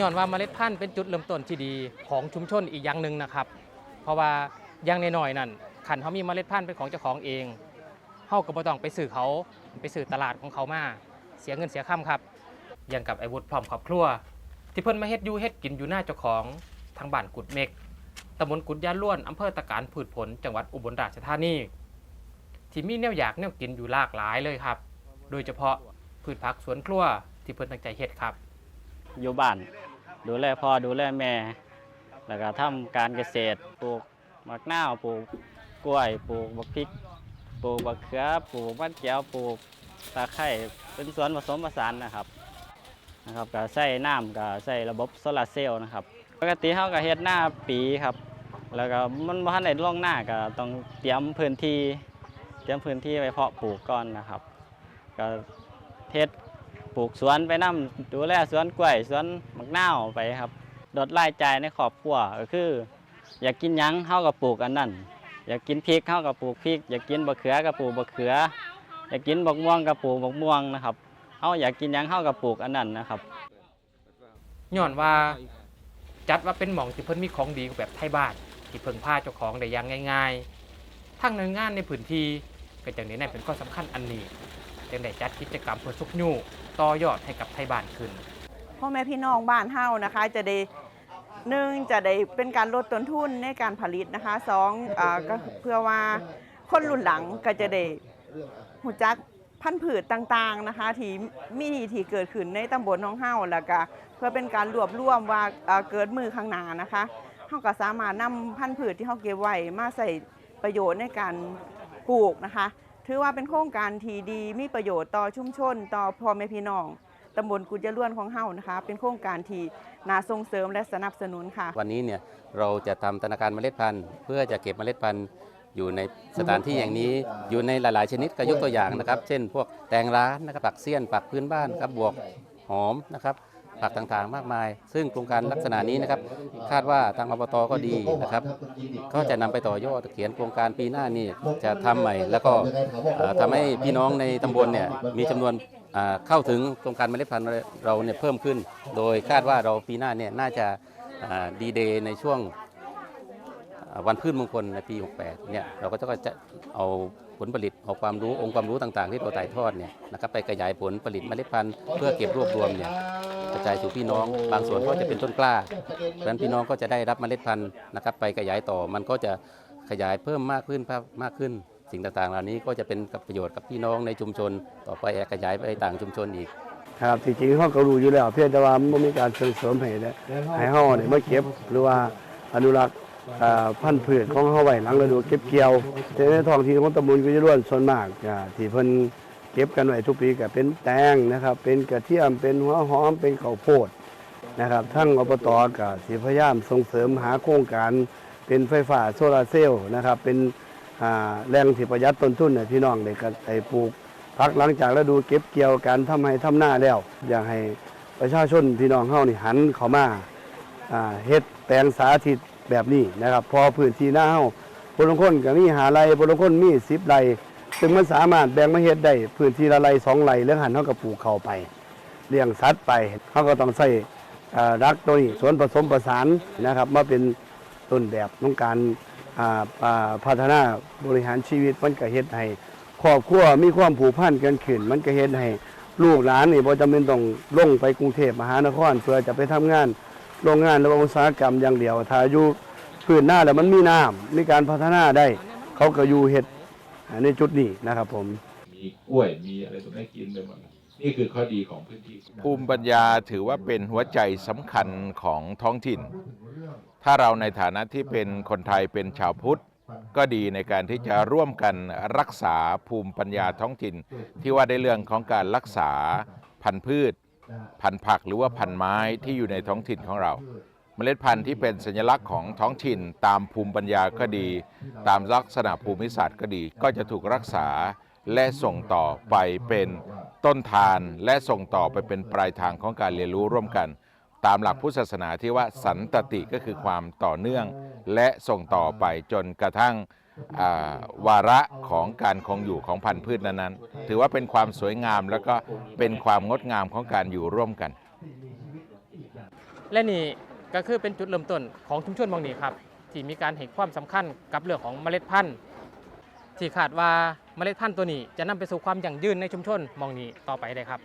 ย้อนว่าเมล็ดพันธุ์เป็นจุดเริ่มต้นที่ดีของชุมชนอีกอย่างหนึ่งนะครับ เพราะว่าอย่างน้อยๆนั่นขันเขามีเมล็ดพันธุ์เป็นของเจ้าของเองเฮาก็บ่ต้องไปสื่อเขาไปสื่อตลาดของเขามาเสียเงินเสียค่ำครับอย่างกับไอ้วุฒิพร้อมครอบครัว ที่เพิ่นมาเฮ็ดอยู่เฮ็ดกินอยู่หน้าเจ้าของทางบ้านกุดเมกตำบลกุดยาล้วนอำเภอตะการผืดผลจังหวัดอุบลราชธานีที่มีแนวอยากแนวกินอยู่หลากหลายเลยครับ โดยเฉพาะพืชผักสวนครัวที่เพิ่นตั้งใจเฮ็ดครับ อยู่บ้าน ดูแลพ่อดูแลแม่ แล้วก็ทำการเกษตรปลูกมะนาวปลูกกล้วยปลูกบักพริกปลูกบักเขือปลูกมันแก้วปลูกตะไคร้เป็นสวนผสมผสานนะครับนะครับก็ใส่น้ำก็ใส่ระบบโซลาร์เซลล์นะครับปกติเขาก็เฮ็ดหน้าปีครับ แล้วก็มันบ่ทันได้ล่วงหน้าก็ต้องเตรียมพื้นที่ เตรียมพื้นที่ไว้เพาะปลูกก่อนนะครับ ก็เทศ ปลูกสวนไปนํดูแลสวนกล้วยสวนมะนาวไปครับลดรายจ่ายในครอบครัวก็คือ อยากกินหยังเฮาก็ปลูกอันนั้นอยากกินพริกเฮาก็ปลูกพริก อยากกินบะเขือก็ปลูกบะเขือ อยากกินบกม่วงก็ปลูกบกม่วงนะครับเฮาอยากกินหยังเฮาก็ปลูกอันนั้นนะครับ ย้อนว่าจัดว่าเป็นหม่องที่เพิ่นมีของดีแบบไทยบ้าน ที่เพิ่งพาเจ้าของได้อย่างง่าย ๆ ทั้งหน่วยงานในพื้นที่ก็จังนี้นั่นเป็นข้อสำคัญอันนี้ จึงได้จัดกิจกรรมเพื่อสุกยูต่อยอดให้กับไทยบ้านขึ้นพ่อแม่พี่น้องบ้านเฮานะคะ จะได้หนึ่งจะได้เป็นการลดต้นทุนในการผลิตนะคะสองอ่าก็เพื่อว่าคนรุ่นหลังก็จะได้หูจักพันธุ์ผืชต่างๆนะคะที่มีที่เกิดขึ้นในตำบลของเฮาแล้วก็เพื่อเป็นการรวบรวมว่าอ่าเกิดมือข้างหน้านะคะเฮาก็สามารถนำพันธุ์ผืชที่เฮาเก็บไว้มาใส่ประโยชน์ในการปลูกนะคะ ถือว่าเป็นโครงการที่ดีมีประโยชน์ต่อชุมชน ต่อพ่อแม่พี่น้องตำบลกุญยล้วนของเฮานะคะ เป็นโครงการที่น่าส่งเสริมและสนับสนุนค่ะ วันนี้เนี่ยเราจะทำธนาคารเมล็ดพันธุ์ เพื่อจะเก็บเมล็ดพันธุ์อยู่ในสถานที่อย่างนี้อยู่ในหลาย ๆ ชนิดก็ยกตัวอย่างนะครับ เช่น พวกแตงร้านนะครับผักเสี้ยนผักพื้นบ้านครับบวกหอมนะครับ ผักต่างๆ มากมาย ซึ่งโครงการลักษณะนี้นะครับ คาดว่าทางอบตก็ดีนะครับ ก็จะนำไปต่อยอดเขียนโครงการปีหน้านี่จะทำใหม่ แล้วก็เอ่อทำให้พี่น้องในตำบลเนี่ยมีจำนวนเข้าถึงโครงการเมล็ดพันธุ์เราเนี่ยเพิ่มขึ้น โดยคาดว่าเราปีหน้าเนี่ยน่าจะดีเดย์ในช่วง วันพืชมงคลในปี 68 เนี่ยเราก็จะเอาผลผลิตเอาความรู้องค์ความรู้ต่างๆ ที่เราถ่ายทอดเนี่ยนะครับไปขยายผลผลิตเมล็ดพันธุ์เพื่อเก็บรวบรวมเนี่ยกระจายสู่พี่น้อง บางส่วนก็จะเป็นต้นกล้าเพราะฉะนั้นพี่น้องก็จะได้รับเมล็ดพันธุ์นะครับไปขยายต่อมันก็จะขยายเพิ่มมากขึ้นมากขึ้น สิ่งต่างๆ เหล่านี้ก็จะเป็นกับประโยชน์กับพี่น้องในชุมชน ต่อไปขยายไปต่างชุมชนอีกครับจริงๆเขาก็รู้อยู่แล้วเพียงแต่ว่าไมันมีการส่งเสริมให้ได้ให้เฮาเนี่ยมาเก็บหรือว่าอนุรักษ์ พันธุ์พืชของเฮาไว้หลังฤดูเก็บเกี่ยวแต่ในท้องที่ของตำบลกุยล้วนส่วนมากที่เพิ่นเก็บกันไว้ทุกปีก็เป็นแตงนะครับ เป็นกระเทียมเป็นหัวหอมเป็นข้าวโพดนะครับทั้งอบตก็สิพยายามส่งเสริมหาโครงการเป็นไฟฟ้าโซลาร์เซลล์นะครับเป็นแรงที่ประหยัดต้นทุนพี่น้องได้ก็ได้ปลูกพักหลังจากฤดูเก็บเกี่ยวการทำให้ทำหน้าแล้ว อยากให้ประชาชนพี่น้องเฮานี่หันเข้ามาเฮ็ดแปลงสาธิต แบบนี้นะครับ พอพื้นที่หน้าเฮาบางคนก็มีหาไรบางคนมี10ไรซึ่งมันสามารถแบ่งมาเฮ็ดได้พื้นที่ละไรสองไร่แล้วหันเฮาก็ปลูกเข้าไปเลี้ยงสัตว์ไปเฮาก็ต้องใส่รักตัวนี้สวนผสมประสานนะครับมาเป็นต้นแบบของการพัฒนาบริหารชีวิตมันก็เฮ็ดให้ครอบครัวมีความผูกพันกันขึ้น มันก็เฮ็ดให้ลูกหลานนี่บ่จำเป็นต้องลงไปกรุงเทพมหานครเพื่อจะไปทำงาน โรงงานหรือว่าอุตสาหกรรมอย่างเดียวถ้าอยู่พื้นหน้าแล้วมันมีน้ำมีการพัฒนาได้ เขาก็อยู่เฮ็ดในจุดนี้นะครับผม มีกล้วยมีอะไรตรงนี้กินไปหมดนี่คือข้อดีของพื้นที่ภูมิปัญญาถือว่าเป็นหัวใจสำคัญของท้องถิ่น ถ้าเราในฐานะที่เป็นคนไทยเป็นชาวพุทธก็ดีในการที่จะร่วมกันรักษาภูมิปัญญาท้องถิ่น ที่ว่าในเรื่องของการรักษาพันธุ์พืช พันธุ์ผักหรือว่าพันธุ์ไม้ที่อยู่ในท้องถิ่นของเรา เมล็ดพันธุ์ที่เป็นสัญลักษณ์ของท้องถิ่น ตามภูมิปัญญาก็ดี ตามลักษณะภูมิศาสตร์ก็ดี ก็จะถูกรักษาและส่งต่อไปเป็นต้นทานและส่งต่อไปเป็นปลายทางของการเรียนรู้ร่วมกัน ตามหลักพุทธศาสนาที่ว่าสันตติก็คือความต่อเนื่อง และส่งต่อไปจนกระทั่ง วาระของการคงอยู่ของพันธุ์พืชนั้นๆ ถือว่าเป็นความสวยงามแล้วก็เป็นความงดงามของการอยู่ร่วมกัน และนี่ก็คือเป็นจุดเริ่มต้นของชุมชนหมองนี้ครับ ที่มีการให้ความสำคัญกับเรื่องของเมล็ดพันธุ์ที่คาดว่าเมล็ดพันธุ์ตัวนี้จะนำไปสู่ความยั่งยืนในชุมชนมองนี้ต่อไปได้ครับ